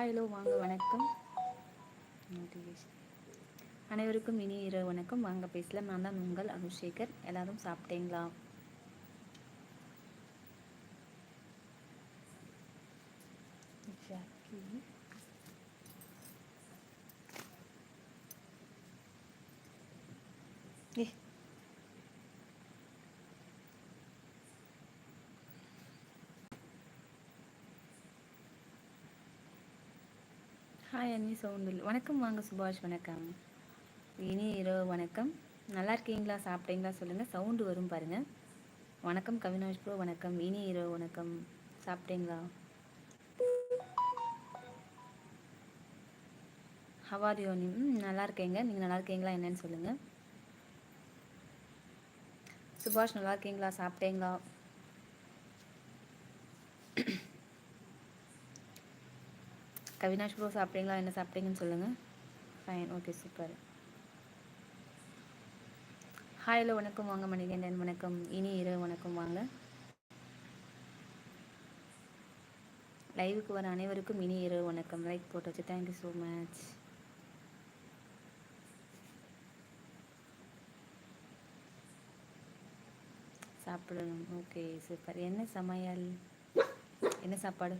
Hello வாங்க வணக்கம். அனைவருக்கும் இனி இரவு வணக்கம். வாங்க பேசலாம். நான் தான் உங்கள் அனுஷேகர் எல்லாரும் சாப்பிட்டீங்களா? தண்ணி சவுண்டு சவுண்டில் வணக்கம் வாங்க சுபாஷ் வணக்கம். இனி இரவு வணக்கம். நல்லா இருக்கீங்களா? சாப்பிட்டீங்களா? சொல்லுங்கள் சவுண்டு வரும் பாருங்கள் வணக்கம் கவினாஷ் ப்ரோ வணக்கம். இனி இரவு வணக்கம். சாப்பிட்டீங்களா? ஹவாரியோ நீ ம் நல்லா இருக்கேங்க. நீங்கள் நல்லா இருக்கீங்களா? என்னன்னு சொல்லுங்கள் சுபாஷ் நல்லா இருக்கீங்களா? சாப்பிட்டீங்களா? கவினாஷ் ப்ரோ சாப்பிட்டீங்களா என்ன சாப்பிட்டீங்கன்னு சொல்லுங்கள் fine okay super hi hello வணக்கம். வாங்க மணிகண்டன் வணக்கம். இனி இரவு வணக்கம் வாங்க. லைவுக்கு வர அனைவருக்கும் இனி இரவு வணக்கம். லைக் போட்டு வச்சு தேங்க்யூ ஸோ மச் சாப்பிடணும். ஓகே சூப்பர் என்ன சமையல்? என்ன சாப்பாடு?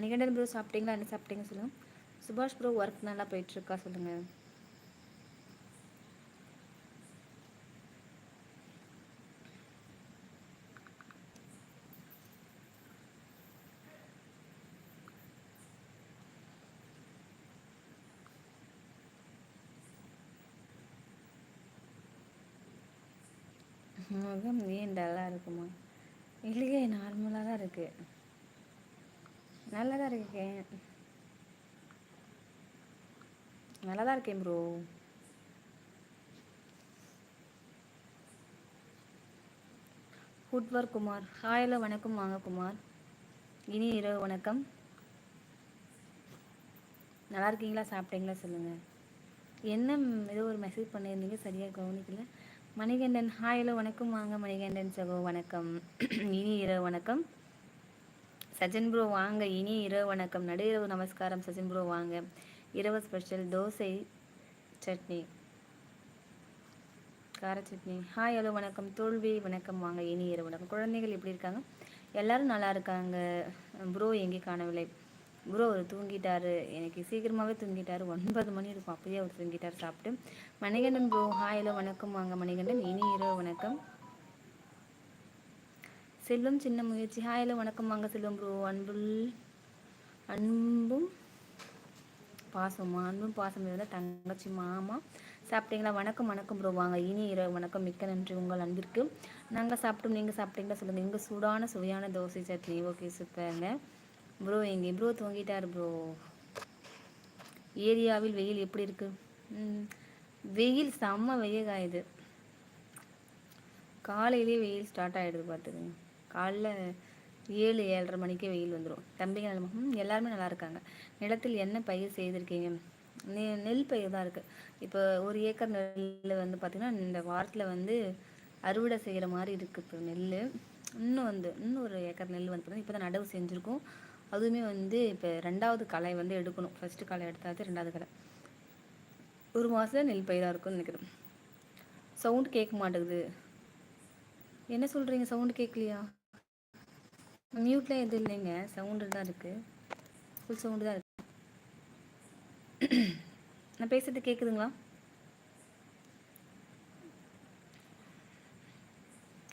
மணிகண்டன் ப்ரோ சாப்பிட்டீங்களா? என்ன சாப்பிட்டீங்க சொல்லுங்கள் சுபாஷ் ப்ரோ ஒர்க் நல்லா போயிட்டுருக்கா சொல்லுங்கள் முகம் ஏன் டல்லாக இருக்குமா? இல்லையே நார்மலாக தான் இருக்கு. நல்லா தான் இருக்கேன் நல்லா தான் இருக்கேன் ப்ரோ ஃபுட்வர் குமார் ஹாயில் வணக்கம். வாங்க குமார் இனி இரவு வணக்கம். நல்லா இருக்கீங்களா? சாப்பிட்டீங்களா? சொல்லுங்கள் என்ன ஏதோ ஒரு மெசேஜ் பண்ணியிருந்தீங்க? சரியாக கவனிக்கல. மணிகண்டன் ஹாயில் வணக்கம். வாங்க மணிகண்டன் சகோ வணக்கம். இனி இரவு வணக்கம். சஜன் ப்ரோ வாங்க இனி இரவு வணக்கம். நடு இரவு நமஸ்காரம் சஜன் ப்ரோ வாங்க. இரவு ஸ்பெஷல் தோசை சட்னி. கார சட்னி. ஹாய் ஹலோ வணக்கம். தோல்வி வணக்கம். வாங்க இனி இரவு வணக்கம். குழந்தைகள் எப்படி இருக்காங்க? எல்லாரும் நல்லா இருக்காங்க. ப்ரோ எங்கே காணவில்லை? ப்ரோ அவர் தூங்கிட்டாரு. எனக்கு சீக்கிரமாகவே தூங்கிட்டாரு. ஒன்பது மணி இருக்கும். அப்படியே அவர் தூங்கிட்டார் சாப்பிட்டு. மணிகண்டன் ப்ரோ ஹாய் ஹலோ வணக்கம். வாங்க மணிகண்டன். இனி இரவு வணக்கம். செல்வம் சின்ன முயற்சி. ஹாயில் வணக்கம் வாங்க செல்வம் ப்ரோ அன்புள் அன்பும் பாசமா அன்பும் பாசம் இருந்த தங்கச்சி மாமா. சாப்பிட்டீங்களா? வணக்கம் வணக்கம் ப்ரோ வாங்க இனி இரவு வணக்கம். மிக்க நன்றி உங்கள் அன்பிற்கு. நாங்கள் சாப்பிட்டோம் நீங்கள் சாப்பிட்டீங்களா சொல்லுங்கள் இங்கே சூடான சுவையான தோசை சட்னி. ஓகே சூப்பருங்க ப்ரோ எங்கே ப்ரோ தூங்கிட்டார் ப்ரோ ஏரியாவில் வெயில் எப்படி இருக்கு? வெயில் செம்ம வெயில் காயுது காலையிலேயே வெயில் ஸ்டார்ட் ஆகிடுது பார்த்துக்குங்க காலைல ஏழு ஏழரை மணிக்கே வெயில் வந்துடும் தம்பிங்க நிலமும் எல்லாருமே நல்லா இருக்காங்க. நிலத்தில் என்ன பயிர் செய்திருக்கீங்க? நெ நெல் பயிர் தான் இருக்குது இப்போ ஒரு ஏக்கர் நெல் வந்து பார்த்திங்கன்னா இந்த வாரத்தில் வந்து அறுவடை செய்கிற மாதிரி இருக்குது இப்போ நெல் இன்னும் வந்து இன்னும் ஒரு ஏக்கர் நெல் வந்து பார்த்தீங்கன்னா இப்போ தான் நடவு செஞ்சுருக்கோம். அதுவுமே வந்து இப்போ ரெண்டாவது களை வந்து எடுக்கணும். ஃபஸ்ட்டு களை எடுத்தாச்சு ரெண்டாவது களை. ஒரு மாதம் நெல் பயிராக இருக்கும்னு நினைக்கிறேன். சவுண்ட் கேட்க மாட்டேங்குது. என்ன சொல்கிறீங்க சவுண்டு கேட்கலையா? மியூட்ல எதுவும் இல்லைங்க. சவுண்டு தான் இருக்குது ஃபுல் சவுண்டு தான் இருக்கு. நான் பேசுறது கேட்குதுங்களா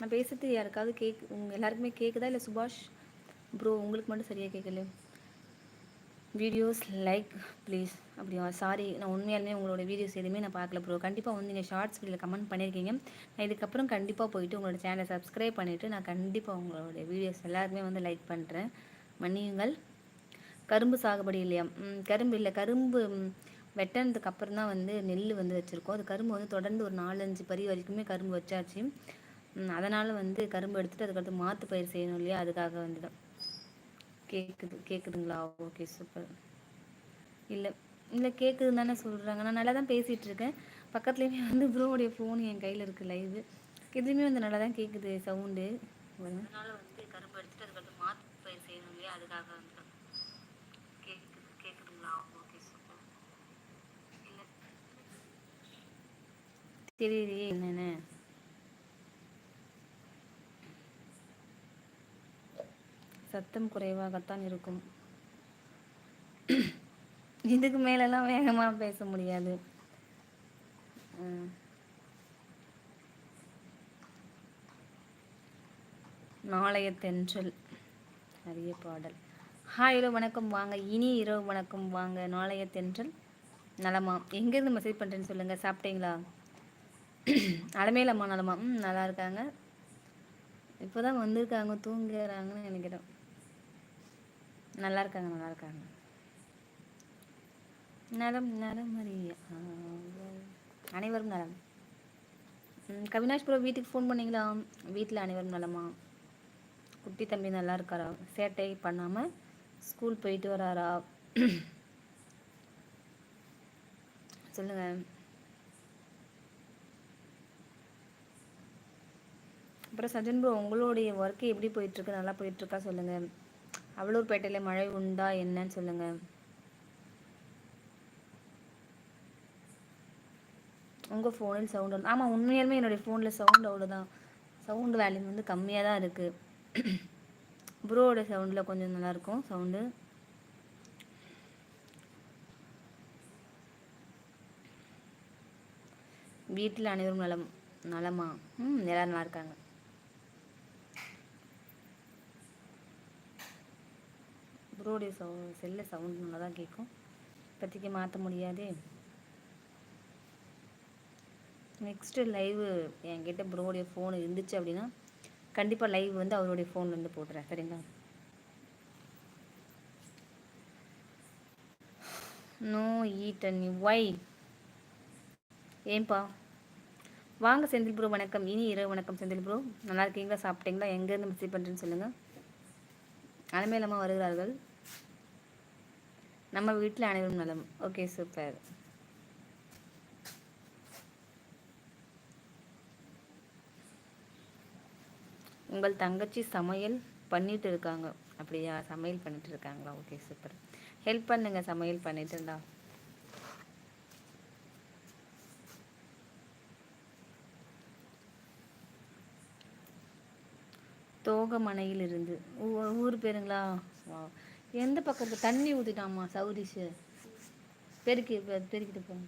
நான் பேசுறது யாருக்காவது கேக் உங்க எல்லாருக்குமே கேட்குதா இல்லை சுபாஷ்? ப்ரோ உங்களுக்கு மட்டும் சரியாக கேட்கல வீடியோஸ் லைக் ப்ளீஸ் அப்படியா? சாரி நான் உண்மையாலுமே உங்களோட வீடியோஸ் எதுவுமே நான் பார்க்கல ப்ரோ கண்டிப்பாக வந்து நீங்கள் ஷார்ட்ஸ் வீடியோவில் கமெண்ட் பண்ணியிருக்கீங்க நான் இதுக்கப்புறம் கண்டிப்பாக போயிட்டு உங்களோட சேனலை சப்ஸ்கிரைப் பண்ணிவிட்டு நான் கண்டிப்பாக உங்களோட வீடியோஸ் எல்லாருமே வந்து லைக் பண்ணுறேன் மன்னியுங்கள். கரும்பு சாகுபடி இல்லையா? ம், கரும்பு இல்லை. கரும்பு வெட்டினதுக்கு அப்புறம் தான் வந்து நெல் வந்து வச்சுருக்கோம். அது கரும்பு வந்து தொடர்ந்து ஒரு நாலஞ்சு பரி வரைக்குமே கரும்பு வச்சாச்சு. அதனால் வந்து கரும்பு எடுத்துகிட்டு அதுக்கடுத்து மாற்று பயிர் செய்யணும் இல்லையா? அதுக்காக வந்து தான் கேட்குது கேட்குதுங்களா ஓகே சூப்பர் இல்லை இல்லை கேட்குதுன்னு தானே சொல்கிறாங்க நான் நல்லா தான் பேசிகிட்டு இருக்கேன் பக்கத்துலேயுமே வந்து ப்ரோவுடைய ஃபோன் என் கையில் இருக்குது லைவு இதுவுமே வந்து நல்லா தான் கேட்குது சவுண்டு அதனால வந்து கரும்பு எடுத்துட்டு அதுக்கப்புறம் மாற்று பயிர் செய்யணும் இல்லையா? அதுக்காக வந்து கேட்குது கேட்குதுங்களா ஓகே சூப்பர் இல்லை. தெரியலையே என்னென்ன. சத்தம் குறைவாகத்தான் இருக்கும். இதுக்கு மேலெல்லாம் வேகமாக பேச முடியாது. நாளைய தென்றல். நிறைய பாடல். ஹாய் இரவு வணக்கம். வாங்க. இனி இரவு வணக்கம். வாங்க. நாளைய தென்றல். நலமா? எங்கேருந்து மெசேஜ் பண்ணுறேன்னு சொல்லுங்கள் சாப்பிட்டீங்களா? அலமேலம்மா நலமா? ம் நல்லா இருக்காங்க. இப்போ தான் வந்திருக்காங்க. தூங்குறாங்கன்னு நினைக்கிறோம் நல்லா இருக்காங்க நல்லா இருக்காங்க. நலம் நலம் அறிய. அனைவரும் நலம். கவினாஷ் ப்ரோ வீட்டுக்கு ஃபோன் பண்ணிங்களா? வீட்டில் அனைவரும் நலமா? குட்டி தம்பி நல்லா இருக்காரா? சேட்டை பண்ணாமல் ஸ்கூல் போயிட்டு வராரா? சொல்லுங்க. அப்புறம் சஜன் ப்ரோ உங்களுடைய ஒர்க்கு எப்படி போயிட்டுருக்கு நல்லா போயிட்டுருக்கா சொல்லுங்கள் அவலூர்பேட்டையில் மழை உண்டா? என்னன்னு சொல்லுங்கள் உங்கள் ஃபோனில் சவுண்ட் ஆமாம் உண்மையாலுமே என்னுடைய ஃபோனில் சவுண்ட் அவ்வளோதான் சவுண்டு வேல்யூம் வந்து கம்மியாக தான் இருக்குது ப்ரோவோட சவுண்டில் கொஞ்சம் நல்லாயிருக்கும் சவுண்டு வீட்டில் அனைவரும் நலம் நலமா? ம் எல்லோரும் நல்லா இருக்காங்க. ப்ரோடைய சவு செல்ல சவுண்ட் நல்லா தான் கேட்கும். இப்போதைக்கு மாற்ற முடியாதே. நெக்ஸ்ட்டு லைவு என்கிட்ட ப்ரோடைய ஃபோன் இருந்துச்சு அப்படின்னா கண்டிப்பாக லைவ் வந்து அவருடைய ஃபோன்லேருந்து போடுறேன் சரிங்களா? நோ ஈட் அண்ட் ஒய் ஏன்பா? வாங்க செந்தில் ப்ரோ வணக்கம். இனி இரவு வணக்கம் செந்தில் ப்ரோ நல்லா இருக்கீங்களா? சாப்பிட்டீங்களா? எங்கேருந்து மெசேஜ் பண்ணுறேன்னு சொல்லுங்கள் அலமேலமாக வருகிறார்கள். நம்ம வீட்டில் அனைவரும் நலம். ஓகே சூப்பர் உங்கள் தங்கச்சி சமையல் பண்ணிட்டு இருக்காங்க. அப்படியா? சமையல் பண்ணிட்டு இருக்காங்களா? ஓகே சூப்பர் ஹெல்ப் பண்ணுங்க சமையல் பண்ணிட்டு இருந்தா. தோகமனையில் இருந்து ஊர் பேருங்களா? எந்த பக்கத்து தண்ணி ஊற்றிட்டாமா சௌரிஷு பெருக்கி பெருக்கிட்டு போங்க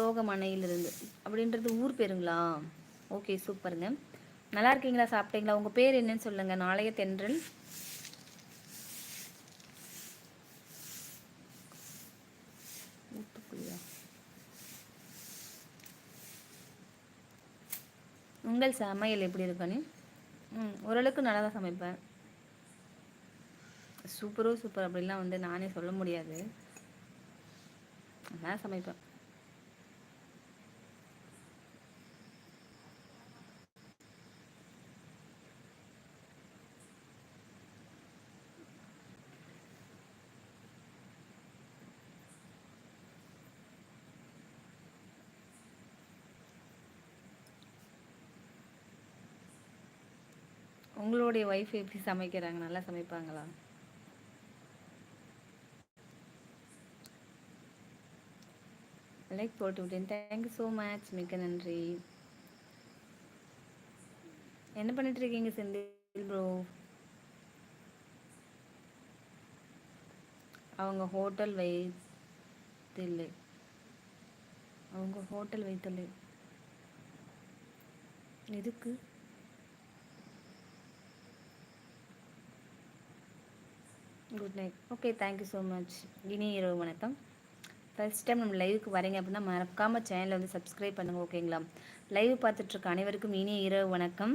தோகமனையிலிருந்து அப்படின்றது ஊர் பேருங்களா? ஓகே சூப்பருங்க நல்லா இருக்கீங்களா? சாப்பிட்டீங்களா? உங்கள் பேர் என்னன்னு சொல்லுங்கள் நாளைய தென்றல். உங்கள் சமையல் எப்படி இருக்குன்னு? ம் ஓரளவுக்கு நல்லா தான் சமைப்பேன். சூப்பரோ சூப்பர் அப்படிலாம் வந்து நானே சொல்ல முடியாது. நல்லா சமைப்பேன். உங்களுடைய ஒய்ஃப் எப்படி சமைக்கிறாங்க? நல்லா சமைப்பாங்களா? லைக் போட்டு விட்டேன். தேங்க்யூ ஸோ மச் மிக்க நன்றி. என்ன பண்ணிட்டு இருக்கீங்க செந்தில் ப்ரோ அவங்க ஹோட்டல் வைத்தில்லை. அவங்க ஹோட்டல் வைத்தில்லை. எதுக்கு? Good night okay thank you so much இனி இரவு வணக்கம். ஃபஸ்ட் டைம் நம்ம லைவுக்கு வரீங்க அப்படின்னா மறக்காமல் சேனலை வந்து சப்ஸ்கிரைப் பண்ணுங்கள் ஓகேங்களா லைவ் பார்த்துட்ருக்க அனைவருக்கும் இனி இரவு வணக்கம்.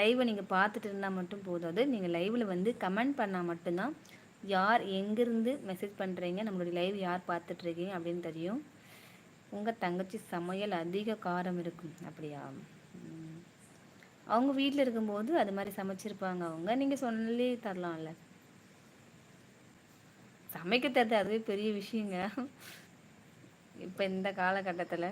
லைவை நீங்கள் பார்த்துட்டு இருந்தால் மட்டும் போதாது நீங்கள் லைவில் வந்து கமெண்ட் பண்ணால் மட்டும்தான் யார் எங்கேருந்து மெசேஜ் பண்ணுறீங்க நம்மளுடைய லைவ் யார் பார்த்துட்ருக்கீங்க அப்படின்னு தெரியும். உங்கள் தங்கச்சி சமையல் அதிக காரம் இருக்கும். அப்படியா? அவங்க வீட்டில் இருக்கும்போது அது மாதிரி சமைச்சிருப்பாங்க. அவங்க நீங்கள் சொல்லி தரலாம்ல. சமைக்க தெரியாது. அதுவே பெரிய விஷயங்க. இப்போ இந்த காலகட்டத்தில்.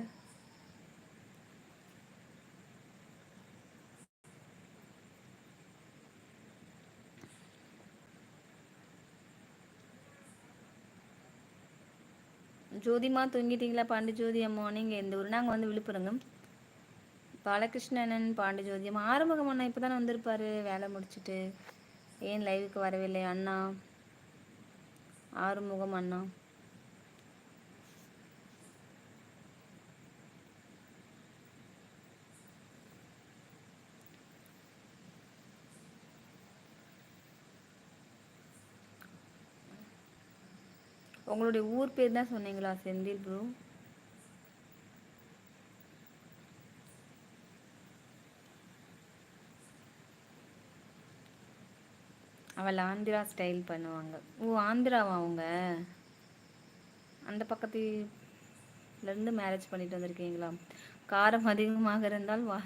ஜோதிமா தூங்கிட்டீங்களா? பாண்டி ஜோதி அம்மா நீங்கள் எந்த ஊர்? நாங்கள் வந்து விழுப்புரங்க. பாலகிருஷ்ணன் பாண்டி ஜோதி ஆறுமுகம் அண்ணா இப்போ தானே வந்திருப்பாரு வேலை முடிச்சுட்டு. ஏன் லைவுக்கு வரவில்லை அண்ணா? ஆறுமுகம் அண்ணா. உங்களுடைய ஊர் பேர் தான் சொன்னீங்களா செந்தில் ப்ரோ அவள் ஆந்திரா ஸ்டைல் பண்ணுவாங்க. ஓ ஆந்திராவா அவங்க? அந்த பக்கத்துலேருந்து மேரேஜ் பண்ணிட்டு வந்திருக்கீங்களா? காரம் அதிகமாக இருந்தால் வா.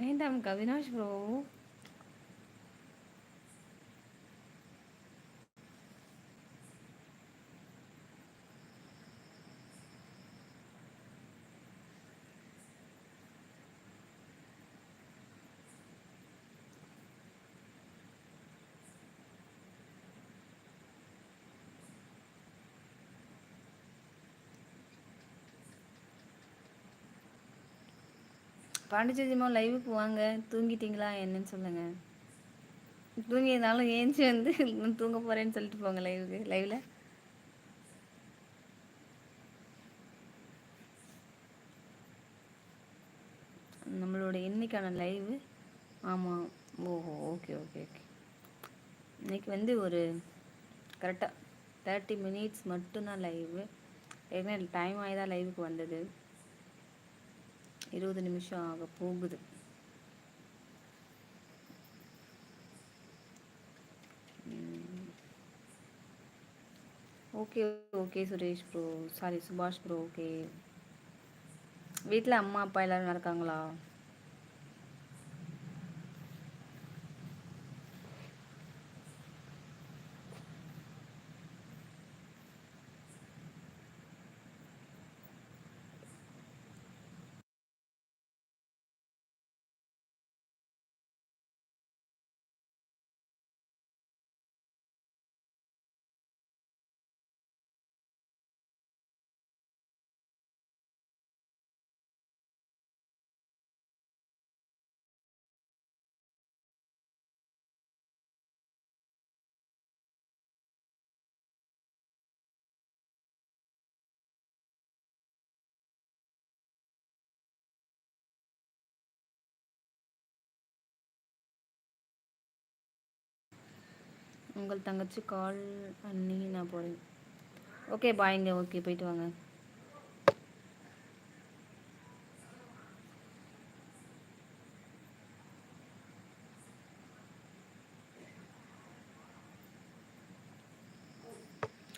வேண்டாம் கவினாஷ் ப்ரோ பாண்டிச்சேரிமா லைவுக்கு வாங்க. தூங்கிட்டீங்களா? என்னன்னு சொல்லுங்க. தூங்கியிருந்தாலும் ஏஞ்சி வந்து தூங்க போறேன்னு சொல்லிட்டு போங்க லைவுக்கு லைவ்ல நம்மளோட இன்னைக்கான லைவு ஆமாம் ஓஹோ. ஓகே ஓகே ஓகே இன்னைக்கு வந்து ஒரு கரெக்டாக தேர்ட்டி மினிட்ஸ் மட்டும்தான் லைவு ஏற்கனவே டைம் ஆகி தான் லைவுக்கு வந்தது. இருபது நிமிஷம் ஆக போகுது. Okay okay Suresh bro sorry Subash bro okay வீட்டில் அம்மா அப்பா எல்லோரும் இருக்காங்களா? உங்கள் தங்கச்சி கால் பண்ணி நான் போகிறேன் ஓகே பாய்ங்க ஓகே போயிட்டு வாங்க.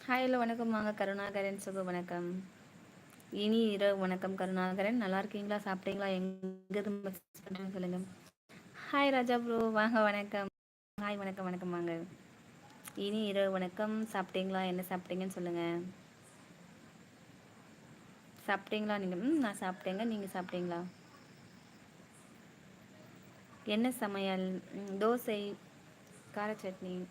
ஹாய் ஹலோ வணக்கம். வாங்க கருணாகரன் சுப வணக்கம். இனி இரவு வணக்கம் கருணாகரன். நல்லா இருக்கீங்களா? சாப்பிட்டீங்களா? எங்கே சொல்லுங்க. ஹாய் ராஜா ப்ரோ வாங்க வணக்கம். ஹாய் வணக்கம் வணக்கம். வாங்க. இனி இரவு வணக்கம். சாப்பிட்டீங்களா? என்ன சாப்பிட்டீங்கன்னு சொல்லுங்கள் சாப்பிட்டீங்களா? நீங்கள் ம் நான் சாப்பிட்டேங்க. நீங்கள் சாப்பிட்டீங்களா? என்ன சமையல்? தோசை கார சட்னி.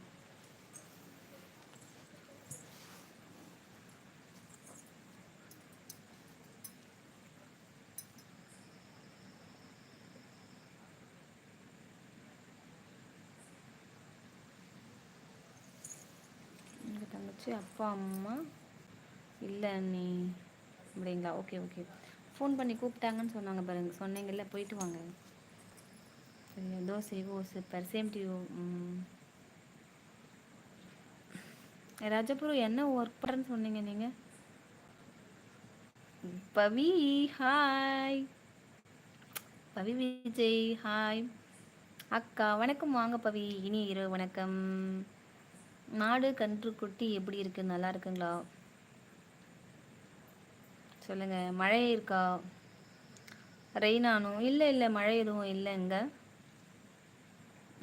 தங்கச்சி அப்பா அம்மா. இல்லை நீ அப்படிங்களா? Okay okay. ஃபோன் பண்ணி கூப்பிட்டாங்கன்னு சொன்னாங்க பாருங்க. சொன்னீங்கல்ல போயிட்டு வாங்க. சரியா? தோசை ஓ சூப்பர் சேம் டியூ ராஜபுரம் என்ன ஒர்க் பண்ணுறேன்னு சொன்னீங்க நீங்கள் பவி ஹாய் பவி விஜய் ஹாய் அக்கா வணக்கம். வாங்க பவி. இனி இரவு வணக்கம். மாடு கன்று குட்டி எப்படி இருக்கு? நல்லா இருக்குங்களா? சொல்லுங்க. மழை இருக்கா? ரெயினானும் இல்லை இல்லை மழை எதுவும் இல்லைங்க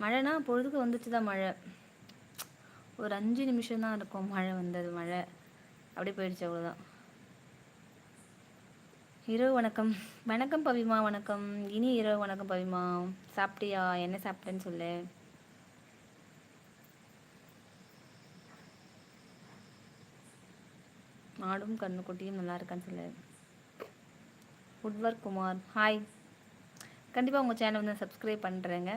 மழைனா பொழுதுக்கு வந்துச்சு தான் மழை. ஒரு அஞ்சு நிமிஷம் தான் இருக்கும் மழை வந்தது. மழை. அப்படியே போயிடுச்சு அவ்வளோதான் இரவு வணக்கம். வணக்கம் பவிமா வணக்கம். இனி இரவு வணக்கம் பவிமா. சாப்பிட்டியா? என்ன சாப்பிட்டேன்னு சொல்லு. மாடும் கண்ணுக்குட்டியும் நல்லா இருக்கான்னு சொல்லு. உட்வர் குமார் ஹாய் கண்டிப்பாக உங்கள் சேனல் வந்து சப்ஸ்கிரைப் பண்ணுறேங்க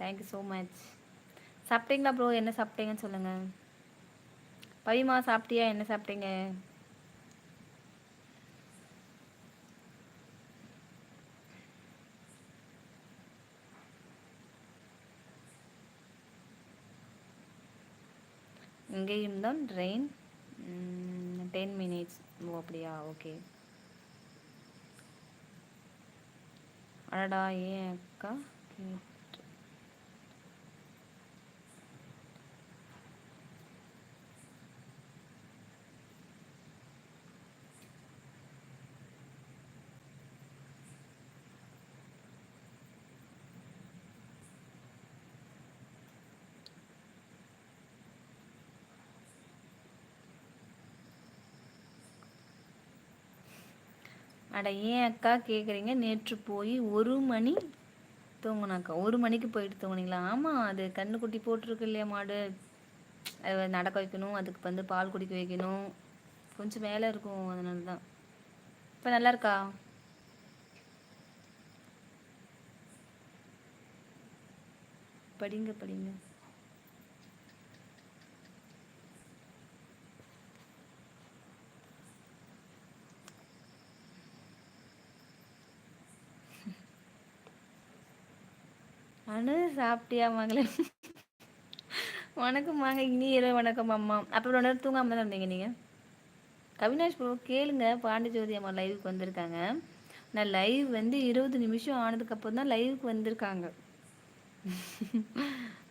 தேங்க்யூ ஸோ மச் சாப்பிட்டீங்களா ப்ரோ என்ன சாப்பிட்டீங்கன்னு சொல்லுங்கள் பவிமா சாப்பிட்டியா? என்ன சாப்பிட்டீங்க? இங்கேயும் தான் ட்ரெயின் டென் மினிட்ஸ் ஓ அப்படியா? ஓகே அடடா ஏன் அக்கா? அட ஏன் அக்கா கேட்குறீங்க நேற்று போய் ஒரு மணி தூங்கினாக்கா ஒரு மணிக்கு போயிட்டு தூங்குனீங்களா? ஆமாம் அது கண்ணுக்குட்டி போட்டிருக்கு இல்லையா மாடு? அது நடக்க வைக்கணும் அதுக்கு வந்து பால் குடிக்க வைக்கணும். கொஞ்சம் வேலை இருக்கும் அதனால தான் இப்போ நல்லா இருக்கா? படிங்க படிங்க. அனு சாப்பிட்டியா மகளே? வணக்கம் வாங்க இனி இரவு வணக்கம் அம்மா. அப்புறம் நேரம் தூங்காமல் தான் இருந்தீங்க நீங்கள் கவினாஷ் ப்ரோ கேளுங்க. பாண்டிஜோதி அம்மா லைவுக்கு வந்திருக்காங்க. நான் லைவ் வந்து இருபது நிமிஷம் ஆனதுக்கப்புறம் தான் லைவுக்கு வந்திருக்காங்க.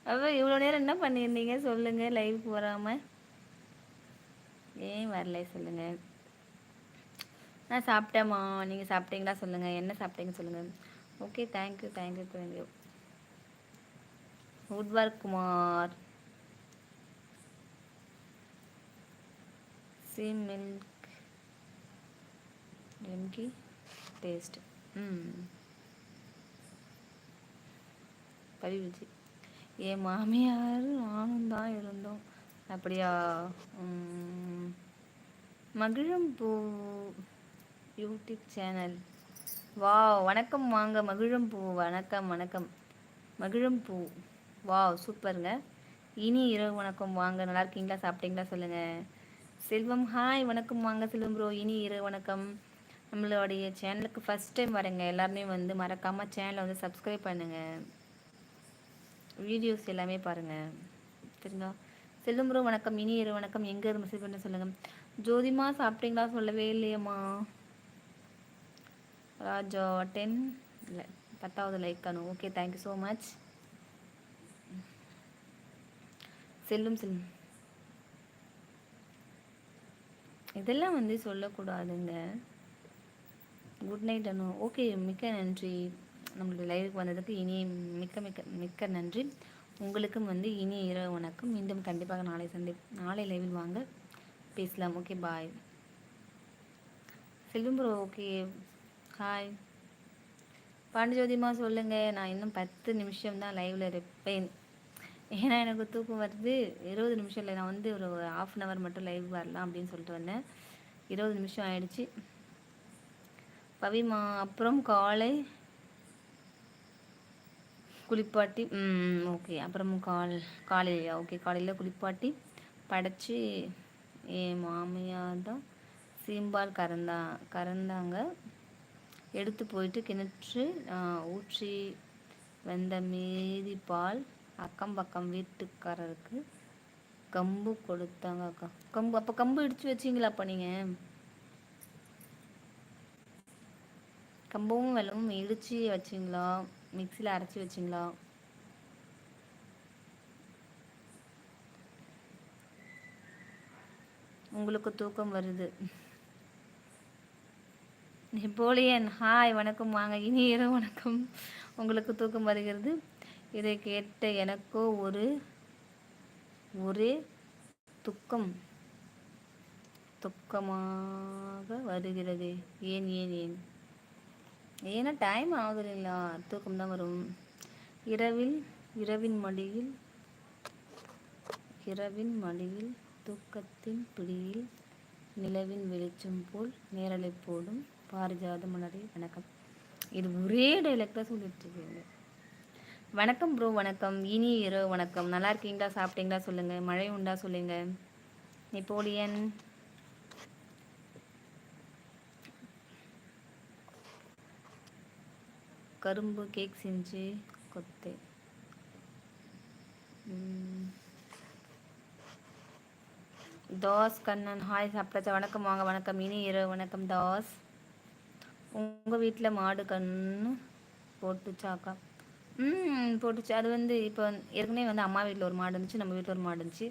அப்போ இவ்வளோ நேரம் என்ன பண்ணியிருந்தீங்க? சொல்லுங்கள் லைவுக்கு வராமல் ஏன் வரல சொல்லுங்கள் நான் சாப்பிட்டேம்மா. நீங்கள் சாப்பிட்டீங்களா சொல்லுங்கள் என்ன சாப்பிட்டீங்க சொல்லுங்கள் okay thank you thank you thank you உட்வர் Kumar. சி மில்க் எம்கி? டேஸ்ட் ம். பரிவிஜி என் மாமியார் நானும் தான் இருந்தோம். அப்படியா? மகிழம் பூ யூடியூப் சேனல். வா வணக்கம் வாங்க. மகிழம் பூ வணக்கம் வணக்கம். மகிழம் பூ. வா சூப்பருங்க. இனி இரவு வணக்கம் வாங்க. நல்லா இருக்கீங்களா சாப்பிட்டீங்களா? சொல்லுங்கள் செல்வம் ஹாய். வணக்கம் வாங்க செல்வம் ப்ரோ. இனி இரவு வணக்கம். நம்மளுடைய சேனலுக்கு ஃபஸ்ட் டைம் வரேங்க. எல்லாருமே வந்து மறக்காமல் சேனலை வந்து சப்ஸ்கிரைப் பண்ணுங்கள் வீடியோஸ் எல்லாமே பாருங்கள் சரிங்களா? செல்வம் ப்ரோ வணக்கம். இனி இரவு வணக்கம். எங்கே இருந்து மெசேஜ் பண்ண சொல்லுங்கள் ஜோதிமா சாப்பிட்டீங்களா? சொல்லவே இல்லையம்மா. ராஜா டென் இல்லை பத்தாவது like Anu. Okay thank you so much செல்லும் செல்லும். இதெல்லாம் வந்து சொல்லக்கூடாதுங்க. Good night Anu. ஓகே மிக்க நன்றி. நம்மளுடைய லைவுக்கு வந்ததுக்கு இனி மிக்க மிக்க மிக்க நன்றி. உங்களுக்கும் வந்து இனி இரவு வணக்கம். மீண்டும் கண்டிப்பாக நாளை சந்தி நாளை லைவில் வாங்க பேசலாம். ஓகே பாய் செல்லும் ப்ரோ ஓகே ஹாய் பாண்டிஜோதிமா சொல்லுங்கள் நான் இன்னும் பத்து நிமிஷம் தான் லைவில் இருப்பேன். ஏன்னா எனக்கு தூக்கம் வருது. இருபது நிமிஷம் இல்லை நான் வந்து ஒரு ஆஃப் அன் ஹவர் மட்டும் லைவ் வரலாம் அப்படின்னு சொல்லிட்டு வந்தேன். இருபது நிமிஷம் ஆயிடுச்சு. பவிமா அப்புறம் காலை குளிப்பாட்டி ஓகே அப்புறம் கால் காலையிலையா? ஓகே காலையில் குளிப்பாட்டி படைச்சி என் மாமியார் தான் சீம்பால் கறந்தா கறந்தாங்க. எடுத்து போயிட்டு கிணற்று ஊற்றி வந்த மீதி பால் அக்கம் பக்கம் வீட்டுக்காரருக்கு கம்பு கொடுத்தாங்க அக்கா. கம்பு அப்போ கம்பு இடிச்சு வச்சிங்களா அப்போ நீங்கள் கம்பவும் வெள்ளமும் இடிச்சு வச்சிங்களா? மிக்சியில் அரைச்சி வச்சிங்களா? உங்களுக்கு தூக்கம் வருது. நெப்போலியன் ஹாய் வணக்கம் வாங்க. இனி இரவு வணக்கம். உங்களுக்கு தூக்கம் வருகிறது. இதை கேட்ட எனக்கோ ஒரு ஒரே துக்கம். துக்கமாக வருகிறது. ஏன் ஏன் ஏன்? ஏன்னா டைம் ஆகுது இல்லைங்களா தூக்கம் தான் வரும். இரவில் இரவின் மடியில் இரவின் மடியில் தூக்கத்தின் பிடியில் நிலவின் வெளிச்சம் போல் நேரலை போடும் பாரிஜாத மலரே வணக்கம். இது ஒரே டைலாக் தான் சொல்லிட்டு இருக்கீங்க வணக்கம் ப்ரோ வணக்கம். இனி இரவு வணக்கம். நல்லா இருக்கீங்களா? சாப்பிட்டீங்களா? சொல்லுங்க. மழை உண்டா? சொல்லுங்க. நெப்போலியன். கரும்பு கேக் செஞ்சு கொத்து. தாஸ் கண்ணன் ஹாய் சாப்பிட்டாச்சா? வணக்கம் வாங்க வணக்கம். இனி இரவு வணக்கம் தாஸ். உங்கள் வீட்டில் மாடு கண்ணு போட்டுச்சாக்கா ம் போட்டுச்சு. அது வந்து இப்போ ஏற்கனவே வந்து அம்மா வீட்டில் ஒரு மாடு இருந்துச்சு நம்ம வீட்டில் ஒரு மாடு இருந்துச்சு.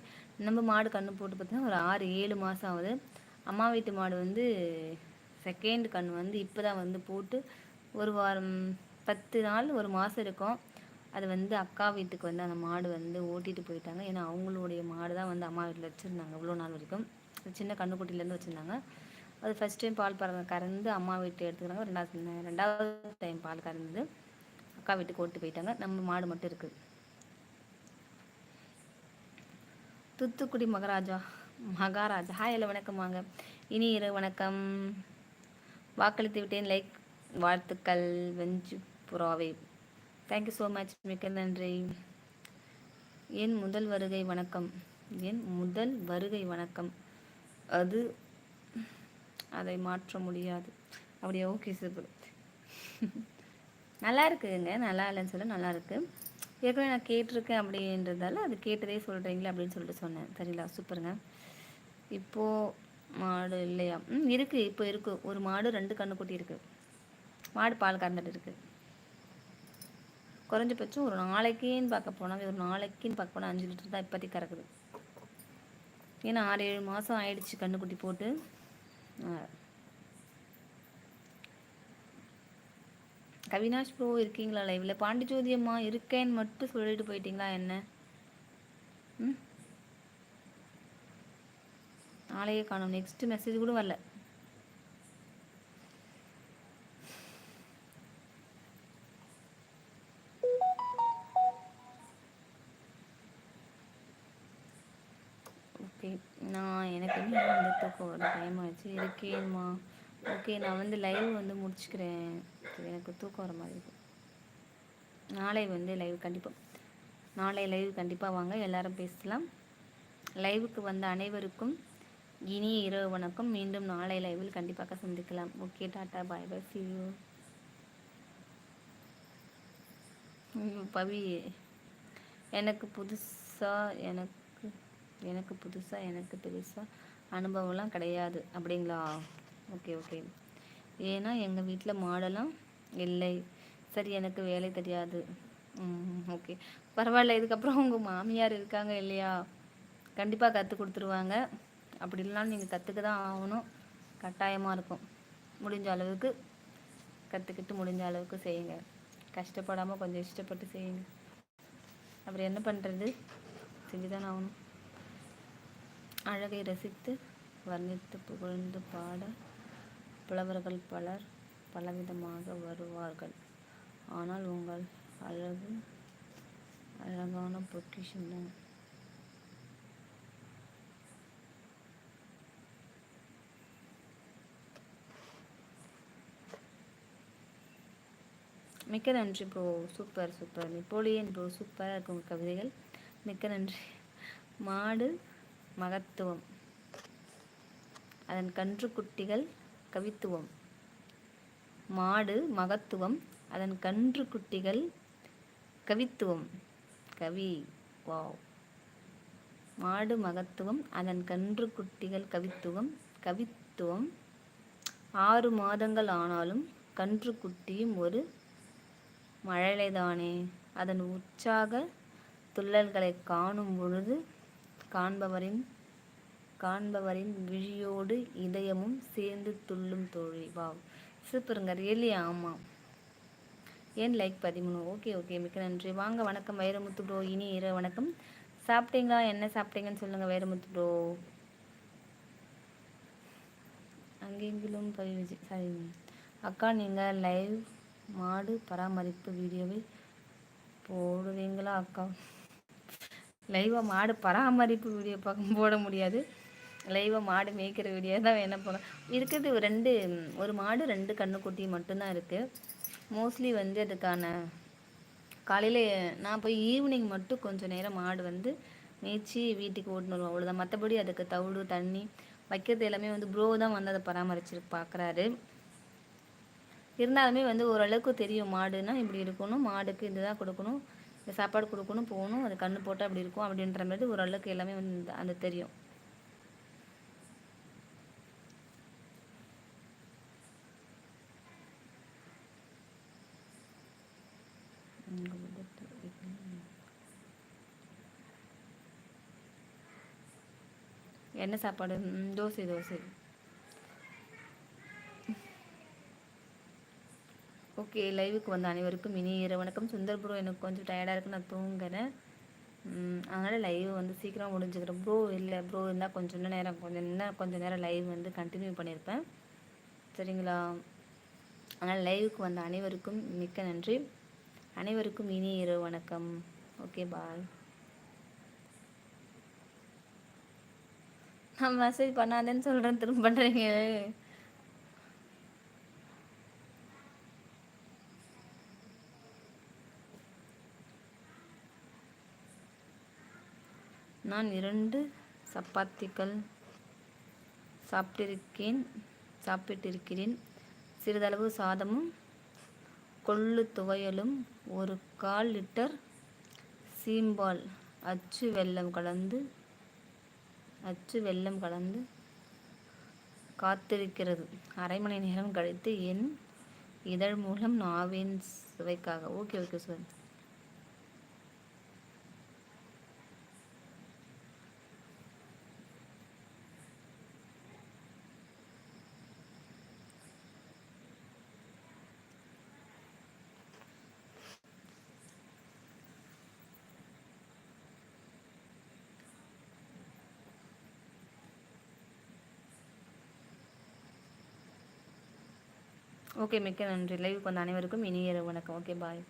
நம்ம மாடு கண்ணு போட்டு பார்த்தீங்கன்னா ஒரு ஆறு ஏழு மாதம் ஆகுது. அம்மா வீட்டு மாடு வந்து செகண்ட் கண் வந்து இப்போ தான் வந்து போட்டு ஒரு வாரம் பத்து நாள் ஒரு மாதம் இருக்கும். அது வந்து அக்கா வீட்டுக்கு வந்து அந்த மாடு வந்து ஓட்டிகிட்டு போயிட்டாங்க. ஏன்னா அவங்களுடைய மாடு தான் வந்து அம்மா வீட்டில் வச்சுருந்தாங்க இவ்வளோ நாள் வரைக்கும். சின்ன கண்ணுக்குட்டிலேருந்து வச்சுருந்தாங்க. அது ஃபஸ்ட் டைம் பால் பறந்து கறந்து அம்மா வீட்டு எடுத்துக்கிறாங்க. ரெண்டாவது ரெண்டாவது டைம் பால் கறந்து அக்கா வீட்டுக்கு ஓட்டு போயிட்டாங்க. நம்ம மாடு மட்டும் இருக்குது தூத்துக்குடி மகாராஜா மகாராஜா. ஹாய் எல்லாம் வணக்கம் வாங்க. இனி இரு வணக்கம். வாக்களித்து விட்டேன். லைக் வாழ்த்துக்கள். வெஞ்சு புறாவே. தேங்க்யூ ஸோ மச் மிக்க நன்றி. என் முதல் வருகை வணக்கம். என் முதல் வருகை வணக்கம். அது அதை மாற்ற முடியாது. அப்படியே ஓகே சார் நல்லா இருக்குதுங்க. நல்லா இல்லைன்னு சொல்ல நல்லா இருக்குது ஏற்கனவே நான் கேட்டிருக்கேன் அப்படின்றதால அது கேட்டதே சொல்கிறீங்களே அப்படின்னு சொல்லிட்டு சொன்னேன். சரிங்களா? சூப்பருங்க. இப்போது மாடு இல்லையா? ம் இருக்குது இப்போ இருக்குது ஒரு மாடு ரெண்டு கண்ணுக்குட்டி இருக்குது மாடு பால் கறந்துட்டு இருக்குது குறைஞ்சபட்சம் ஒரு நாளைக்குன்னு பார்க்க போனால் ஒரு நாளைக்குன்னு பார்க்க போனால் அஞ்சு லிட்டர் தான் இப்போதைக்கு கறக்குது. ஏன்னா ஆறு ஏழு மாதம் ஆயிடுச்சு கண்ணுக்குட்டி போட்டு. கவினாஷ் ப்ரோ இருக்கீங்களா லைவ்ல பாண்டிச்சோதி அம்மா இருக்கேன்னு மட்டும் சொல்லிட்டு போயிட்டீங்களா என்ன? ம்? நாளையே காணும். நெக்ஸ்ட் மெசேஜ் கூட வரல. ஓகே நான் எனக்கு இன்னும் தூக்கம் டைம் ஆச்சு? இருக்கேன்மா. ஓகே நான் வந்து லைவ் வந்து முடிச்சுக்கிறேன். எனக்கு தூக்கம் வர மாதிரி இருக்கும் நாளை வந்து லைவ் கண்டிப்பாக நாளை லைவ் கண்டிப்பாக வாங்க எல்லாரும் பேசலாம். லைவுக்கு வந்த அனைவருக்கும் இனிய இரவு வணக்கம். மீண்டும் நாளை லைவில் கண்டிப்பாக சந்திக்கலாம். Okay tata bye bye see you Pavi எனக்கு புதுசாக எனக்கு எனக்கு புதுசாக எனக்கு பெருசாக அனுபவம்லாம் கிடையாது. அப்படிங்களா? Okay okay. ஏன்னா எங்கள் வீட்டில் மாடெல்லாம் இல்லை. சரி எனக்கு வேலை தெரியாது. ஓகே. பரவாயில்ல இதுக்கப்புறம் உங்கள் மாமியார் இருக்காங்க இல்லையா? கண்டிப்பாக கற்றுக் கொடுத்துருவாங்க. அப்படி இல்லைனாலும் நீங்கள் கற்றுக்க தான் ஆகணும். கட்டாயமாக இருக்கும். முடிஞ்ச அளவுக்கு கற்றுக்கிட்டு முடிஞ்ச அளவுக்கு செய்யுங்க. கஷ்டப்படாமல் கொஞ்சம் இஷ்டப்பட்டு செய்யுங்க. அப்புறம் என்ன பண்ணுறது செஞ்சு ஆகணும். அழகை ரசித்து வர்ணித்து புகழ்ந்து பாட புலவர்கள் பலர் பலவிதமாக வருவார்கள். ஆனால் உங்கள் அழகு அழகான பொக்கிஷம். தான் மிக்க நன்றி bro super super Napoleon bro சூப்பராக இருக்கும் கவிதைகள். மிக்க நன்றி. மாடு மகத்துவம். அதன் கன்று குட்டிகள் கவித்துவம். மாடு மகத்துவம் அதன் கன்று குட்டிகள் கவித்துவம். கவி வாவ். மாடு மகத்துவம் அதன் கன்று குட்டிகள் கவித்துவம். கவித்துவம் ஆறு மாதங்கள் ஆனாலும் கன்று குட்டியும் ஒரு மழலைதானே. அதன் உற்சாக துள்ளல்களை காணும் பொழுது காண்பவரின் காண்பவரின் விழியோடு இதயமும் சேர்ந்து துள்ளும் தோழி. வா சூப்பருங்க. ரியலி ஆமாம் ஏன் லைக் பதிமூணு? ஓகே ஓகே மிக்க நன்றி. வாங்க வணக்கம். வைரமுத்து ப்ரோ இனி இர வணக்கம். சாப்பிட்டீங்களா? என்ன சாப்பிட்டீங்கன்னு சொல்லுங்கள் வைரமுத்து ப்ரோ அங்கெங்கிலும் பதிவு சாரி அக்கா நீங்கள் லைவ் மாடு பராமரிப்பு வீடியோவை போடுவீங்களா அக்கா? லைவாக மாடு பராமரிப்பு வீடியோ பார்க்க போட முடியாது. லைவாக மாடு மேய்க்கிற வீடியோ தான் வேணால் போகலாம் இருக்கிறது ரெண்டு ஒரு மாடு ரெண்டு கண்ணுக்குட்டி மட்டும்தான் இருக்குது மோஸ்ட்லி வந்து அதுக்கான காலையில் நான் போய் ஈவினிங் மட்டும் கொஞ்சம் நேரம் மாடு வந்து மேய்ச்சி வீட்டுக்கு ஓட்டுன்னு வருவோம். அவ்வளோதான் மற்றபடி அதுக்கு தவிடு தண்ணி வைக்கிறது எல்லாமே வந்து ப்ரோ தான் வந்து அதை பராமரிச்சு பார்க்குறாரு இருந்தாலுமே வந்து ஓரளவுக்கு தெரியும் மாடுனா இப்படி இருக்கணும் மாடுக்கு இதுதான் கொடுக்கணும் இந்த சாப்பாடு கொடுக்கணும் போகணும் அது கண்ணு போட்டால் அப்படி இருக்கும் அப்படின்ற மாதிரி ஓரளவுக்கு எல்லாமே வந்து அந்த தெரியும். என்ன சாப்பாடு தோசை தோசை. ஓகே லைவுக்கு வந்த அனைவருக்கும் இனி இரவு வணக்கம். சுந்தர் ப்ரோ எனக்கு கொஞ்சம் டயர்டாக இருக்கு நான் தூங்குறேன். அதனால் லைவ் வந்து சீக்கிரம் முடிஞ்சுக்கிறேன். ப்ரோ இல்லை ப்ரோ இருந்தால் கொஞ்சம் நேரம் கொஞ்சம் இன்னும் கொஞ்சம் நேரம் லைவ் வந்து கண்டினியூ பண்ணியிருப்பேன். சரிங்களா? அதனால் லைவுக்கு வந்த அனைவருக்கும் மிக்க நன்றி. அனைவருக்கும் இனி இரவு வணக்கம். ஓகே பாய் நான் மெசேஜ் பண்ணாதேன்னு சொல்கிறேன் திரும்ப பண்ணுறீங்க நான் இரண்டு சப்பாத்திகள் சாப்பிட்டிருக்கேன் சாப்பிட்டிருக்கிறேன். சிறிதளவு சாதமும் கொள்ளு துவையலும் ஒரு கால் லிட்டர் சீம்பால் அச்சு வெல்லம் கலந்து அச்சு வெள்ளம் கலந்து காத்திருக்கிறது. அரை மணி நேரம் கழித்து என் இதழ் மூலம் நாவின் சுவைக்காக. ஓகே ஓகே சார் ஓகே மிக்க நன்றி. லைவ் வந்த அனைவருக்கும் இனிய வணக்கம். Okay bye.